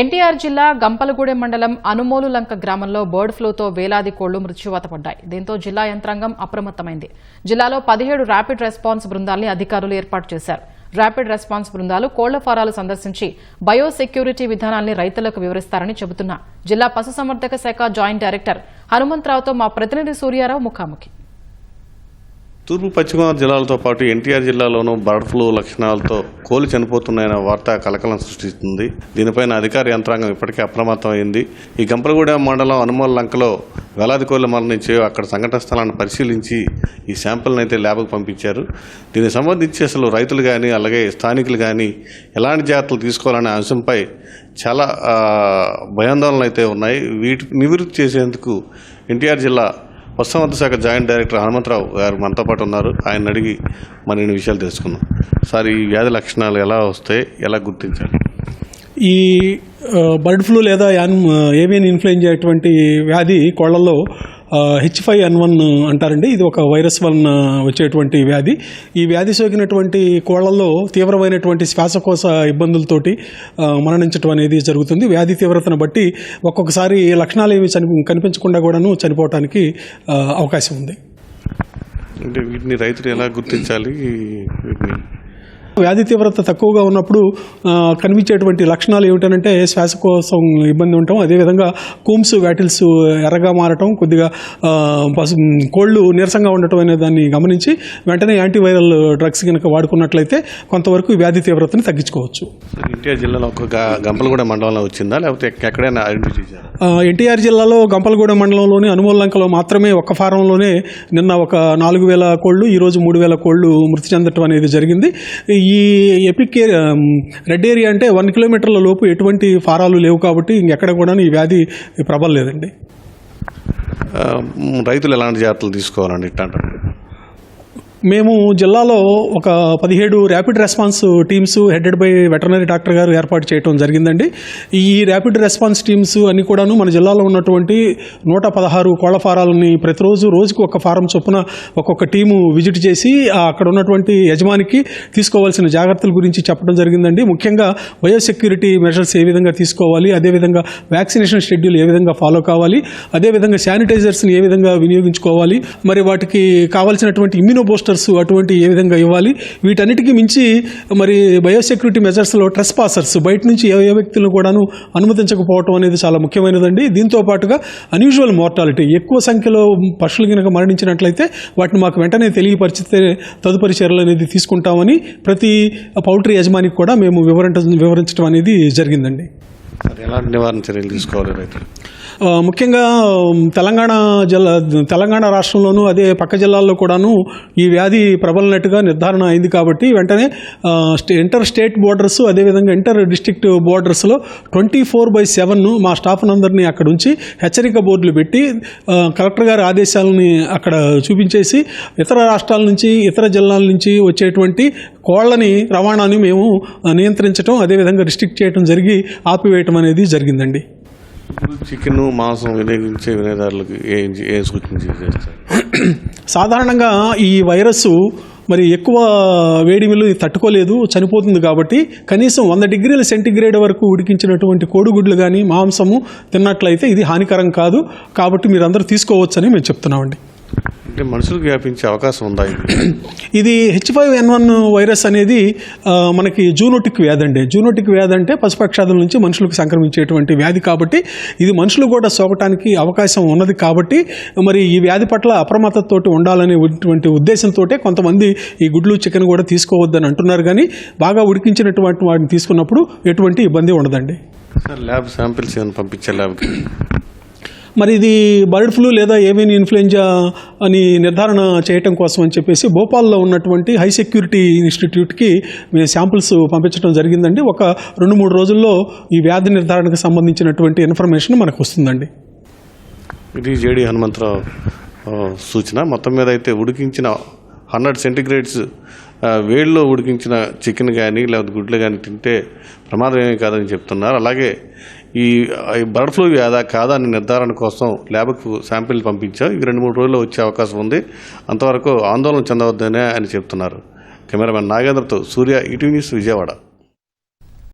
ఎన్టీఆర్ జిల్లా గంపలగూడెం మండలం అనుమోలు లంక గ్రామంలో బర్డ్ ఫ్లూతో వేలాది కోళ్ళు మృత్యువాత పడ్డాయి దీంతో జిల్లా యంత్రాంగం అప్రమత్తమైంది. జిల్లాలో పదిహేడు ర్యాపిడ్ రెస్పాన్స్ బృందాల్ని అధికారులు ఏర్పాటు చేశారు. ర్యాపిడ్ రెస్పాన్స్ బృందాలు కోళ్ళ ఫారాలు సందర్శించి బయోసెక్యూరిటీ విధానాల్ని రైతులకు వివరిస్తారని చెబుతున్న. జిల్లా పశుసంవర్ధక శాఖ జాయింట్ డైరెక్టర్ హనుమంతరావుతో మా ప్రతినిధి సూర్యారావు ముఖాముఖి. తూర్పు పశ్చిమగోదావరి జిల్లాలతో పాటు ఎన్టీఆర్ జిల్లాలోనూ బర్డ్ ఫ్లూ లక్షణాలతో కోలు చనిపోతున్నాయన్న వార్త కలకలం సృష్టిస్తుంది. దీనిపైన అధికార యంత్రాంగం ఇప్పటికే అప్రమత్తమైంది. ఈ గంపలగూడెం మండలం అనుమోల లంకలో వేలాది కోళ్ళు మరణించి అక్కడ సంఘటన స్థలాన్ని పరిశీలించి ఈ శాంపిల్ని అయితే ల్యాబ్కు పంపించారు. దీనికి సంబంధించి అసలు రైతులు కానీ అలాగే స్థానికులు కానీ ఎలాంటి జాగ్రత్తలు తీసుకోవాలనే అంశంపై చాలా భయాందోళనలు అయితే ఉన్నాయి. వీటి నివృత్తి చేసేందుకు ఎన్టీఆర్ జిల్లా పశుసంవర్ధక శాఖ జాయింట్ డైరెక్టర్ హనుమంతరావు గారు మనతో పాటు ఉన్నారు. ఆయన అడిగి మరిన్ని విషయాలు తెలుసుకుందాం. సార్ ఈ వ్యాధి లక్షణాలు ఎలా వస్తాయి ఎలా గుర్తించాలి? ఈ బర్డ్ ఫ్లూ లేదా యాన్ ఏవియన్ ఇన్ఫ్లుయెంజా అటువంటి వ్యాధి కోళ్ళలో హెచ్ ఫైవ్ ఎన్ వన్ అంటారండి. ఇది ఒక వైరస్ వలన వచ్చేటువంటి వ్యాధి. ఈ వ్యాధి సోకినటువంటి కోళ్ళలో తీవ్రమైనటువంటి శ్వాసకోశ ఇబ్బందులతోటి మరణించడం అనేది జరుగుతుంది. వ్యాధి తీవ్రతను బట్టి ఒక్కొక్కసారి లక్షణాలు ఏమి చని కనిపించకుండా కూడాను చనిపోవటానికి అవకాశం ఉంది. అంటే వీటిని రైతులు ఎలా గుర్తించాలి? వీటిని వ్యాధి తీవ్రత తక్కువగా ఉన్నప్పుడు కనిపించేటువంటి లక్షణాలు ఏమిటంటే శ్వాసకోశం ఇబ్బంది ఉండటం అదేవిధంగా కూమ్స్ వ్యాటిల్స్ ఎర్రగా మారటం కొద్దిగా కోళ్ళు నీరసంగా ఉండటం అనే దాన్ని గమనించి వెంటనే యాంటీవైరల్ డ్రగ్స్ కనుక వాడుకున్నట్లయితే కొంతవరకు వ్యాధి తీవ్రతని తగ్గించుకోవచ్చు. ఎన్టీఆర్ జిల్లాలో ఒక గంపలగూడెం మండలంలో వచ్చిందా? లేకపోతే ఎక్క- ఎక్కడైనా ఎన్టీఆర్ జిల్లాలో గంపలగూడెం మండలంలోని అనుమోలంకలో మాత్రమే ఒక్క ఫారంలోనే నిన్న ఒక నాలుగు వేల కోళ్ళు ఈరోజు మూడు వేల కోళ్ళు మృతి చెందటం అనేది జరిగింది. ఈ ఎపిక్ ఏరియా రెడ్ ఏరియా అంటే వన్ కిలోమీటర్ల లోపు ఎటువంటి ఫారాలు లేవు కాబట్టి ఇంకెక్కడ కూడా ఈ వ్యాధి ప్రబలలేదండి. లేదండి రైతులు ఎలాంటి జాగ్రత్తలు తీసుకోవాలండి ఇట్లాంటి మేము జిల్లాలో ఒక పదిహేడు rapid response teams headed by veterinary doctor గారు ఏర్పాటు చేయడం జరిగిందండి. ఈ ర్యాపిడ్ రెస్పాన్స్ టీమ్స్ అన్ని కూడాను మన జిల్లాలో ఉన్నటువంటి నూట పదహారు కోళ్ళ ఫారాలని ప్రతిరోజు రోజుకు ఒక ఫారం చొప్పున ఒక్కొక్క టీము విజిట్ చేసి అక్కడ ఉన్నటువంటి యజమానికి తీసుకోవాల్సిన జాగ్రత్తల గురించి చెప్పడం జరిగిందండి. ముఖ్యంగా బయోసెక్యూరిటీ మెజర్స్ ఏ విధంగా తీసుకోవాలి అదేవిధంగా వ్యాక్సినేషన్ షెడ్యూల్ ఏ విధంగా ఫాలో కావాలి అదేవిధంగా శానిటైజర్స్ని ఏ విధంగా వినియోగించుకోవాలి మరి వాటికి కావాల్సినటువంటి ఇమ్యూనో బూస్టర్స్ అటువంటి ఏ విధంగా ఇవ్వాలి? వీటన్నిటికీ మించి మరి బయోసెక్యూరిటీ మెజర్స్లో ట్రెస్ పాసర్స్ బయట నుంచి ఏ ఏ వ్యక్తులను కూడాను అనుమతించకపోవటం అనేది చాలా ముఖ్యమైనదండి. దీంతో పాటుగా అన్యూజువల్ మోర్టాలిటీ ఎక్కువ సంఖ్యలో పశువులు కనుక మరణించినట్లయితే వాటిని మాకు వెంటనే తెలియపరిచితే తదుపరి చర్యలు అనేది తీసుకుంటామని ప్రతి పౌల్ట్రీ యజమానికి కూడా మేము వివరించ వివరించడం అనేది జరిగిందండి. ఎలా ఎలాంటి నివారణ చర్యలు తీసుకోవాలి రైతులు? ముఖ్యంగా తెలంగాణ జిల్లా తెలంగాణ రాష్ట్రంలోనూ అదే పక్క జిల్లాల్లో కూడాను ఈ వ్యాధి ప్రబలినట్టుగా నిర్ధారణ అయింది కాబట్టి వెంటనే ఇంటర్ స్టేట్ బోర్డర్స్ అదేవిధంగా ఇంటర్ డిస్ట్రిక్ట్ బోర్డర్స్లో ట్వంటీ ఫోర్ బై సెవెన్ను మా స్టాఫ్నందరినీ అక్కడ ఉంచి హెచ్చరిక బోర్డులు పెట్టి కలెక్టర్ గారి ఆదేశాలని అక్కడ చూపించేసి ఇతర రాష్ట్రాల నుంచి ఇతర జిల్లాల నుంచి వచ్చేటువంటి కోళ్ళని రవాణాని మేము నియంత్రించడం అదేవిధంగా రిస్ట్రిక్ట్ చేయడం జరిగి ఆపివేయటం అనేది జరిగిందండి. ఇప్పుడు చికెన్ మాంసం వినియోగించే వినియోగదారులకు చేస్తారు? సాధారణంగా ఈ వైరస్ మరి ఎక్కువ వేడిమిలు తట్టుకోలేదు చనిపోతుంది కాబట్టి కనీసం వంద డిగ్రీల సెంటీగ్రేడ్ వరకు ఉడికించినటువంటి కోడిగుడ్లు కానీ మాంసము తిన్నట్లయితే ఇది హానికరం కాదు. కాబట్టి మీరందరూ తీసుకోవచ్చని మేము చెప్తున్నామండి. అంటే మనుషులకు వ్యాపించే అవకాశం ఉందా ఇది? H five N one virus అనేది మనకి జూనోటిక్ వ్యాధి అండి. జూనోటిక్ వ్యాధి అంటే పశుపక్షాదుల నుంచి మనుషులకు సంక్రమించేటువంటి వ్యాధి కాబట్టి ఇది మనుషులు కూడా సోకటానికి అవకాశం ఉన్నది కాబట్టి మరి ఈ వ్యాధి పట్ల అప్రమత్తతోటి ఉండాలనే ఉన్నటువంటి ఉద్దేశంతో కొంతమంది ఈ గుడ్లు చికెన్ కూడా తీసుకోవద్దని అంటున్నారు కానీ బాగా ఉడికించినటువంటి వాటిని తీసుకున్నప్పుడు ఎటువంటి ఇబ్బంది ఉండదండి. సార్ ల్యాబ్ శాంపిల్స్ ఏమైనా పంపించే ల్యాబ్కి? మరి ఇది బర్డ్ ఫ్లూ లేదా ఏవియన్ ఇన్ఫ్లుయెంజా అని నిర్ధారణ చేయటం కోసం అని చెప్పేసి భోపాల్లో ఉన్నటువంటి హై సెక్యూరిటీ ఇన్స్టిట్యూట్కి మేము శాంపిల్స్ పంపించడం జరిగిందండి. ఒక రెండు మూడు రోజుల్లో ఈ వ్యాధి నిర్ధారణకు సంబంధించినటువంటి ఇన్ఫర్మేషన్ మనకు వస్తుందండి. ఇది జేడి హనుమంతరావు సూచన. మొత్తం మీద అయితే ఉడికించిన హండ్రెడ్ సెంటిగ్రేడ్స్ వేడిలో ఉడికించిన చికెన్ కానీ లేకపోతే గుడ్లు కానీ తింటే ప్రమాదం ఏమీ కాదని చెప్తున్నారు. అలాగే ఈ బర్డ్ ఫ్లూ వ్యాధా కాదా అని నిర్ధారణ కోసం ల్యాబ్కు శాంపిల్ పంపించాం. ఇవి రెండు మూడు రోజుల్లో వచ్చే అవకాశం ఉంది. అంతవరకు ఆందోళన చెందవద్దనే అని చెప్తున్నారు. కెమెరామెన్ నాగేంద్రతో సూర్య ఈటీవీ న్యూస్ విజయవాడ.